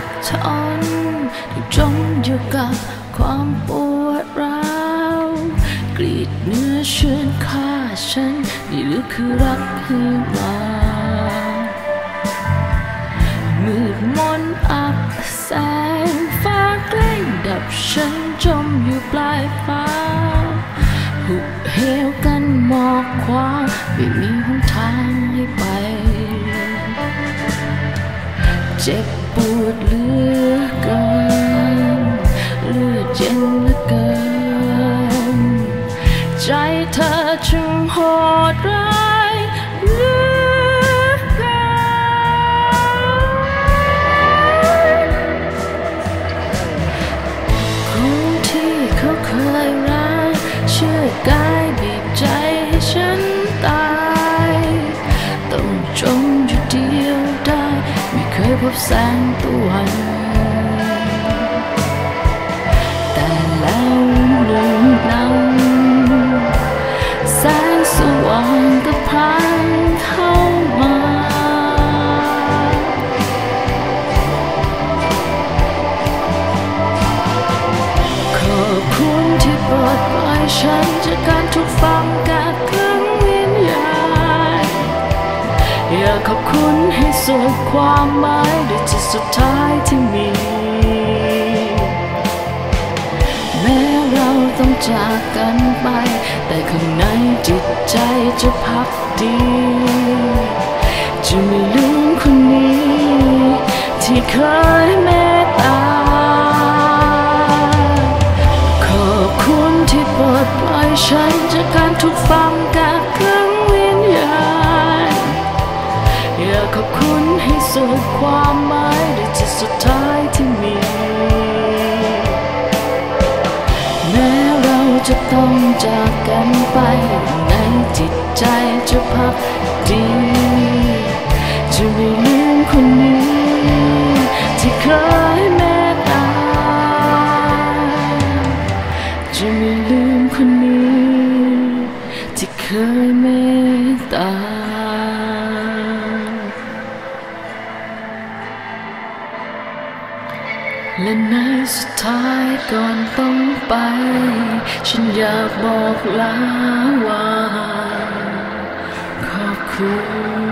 กชนที่จมอยู่กับความปวดร้าวกรีดเนื้อเชือนฆ่าฉัน นี่หรือคือรักที่มามืดมนอับแสงฟ้าใกล้ดับฉันจมอยู่ปลายฟ้าหุบเหวกันหมอกคว้าไม่มีหนทางให้ไป เจ็บ ปวดเหลือกินเลือดเย็นเหลือกินใจเธอจึงโหดร้ายเหลือกินคนที่เขาเคยรักเชื่อกายบีบใจ ไม่เคยพบแสงตะวันแต่แล้วหนึ่งนั้นแสงสว่างก็พันเข้ามาขอบคุณที่ปลดปล่อยฉันจากการถูกฝังกักขังวิ ขอบคุณให้สุดความหมายด้วยจิตสุดท้ายที่มี แม้เราต้องจากกันไป แต่ข้างในจิตใจจะพักดี จะไม่ลืมคนนี้ ที่เคยเมตตา ขอบคุณที่ปลดปล่อยฉันจากการถูกฝัง ความหมายด้วยจิตสุดท้ายที่มี แม้เราจะต้องจากกันไป ในจิตใจจะพักดี จะไม่ลืมคนนี้ ที่เคยเมตตา จะไม่ลืมคนนี้ ที่เคยเมตตา และในสุดท้ายก่อนต้องไป ฉันอยากบอกลาว่าขอบคุณ